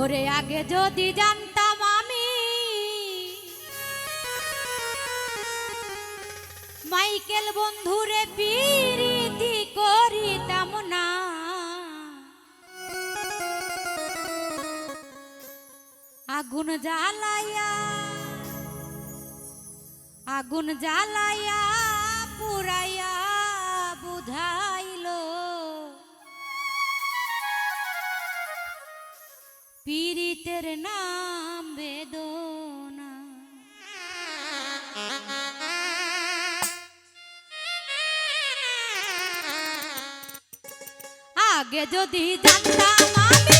ওরে আগে যদি জানতাম আমি মাইকেল বন্ধুরে পিরিতি করিতাম না। আগুন জ্বালাইয়া আগুন জ্বালাইয়া পুরাইয়া বুঝাইল গীতের নাম বেদনা। আগে যদি জানতাম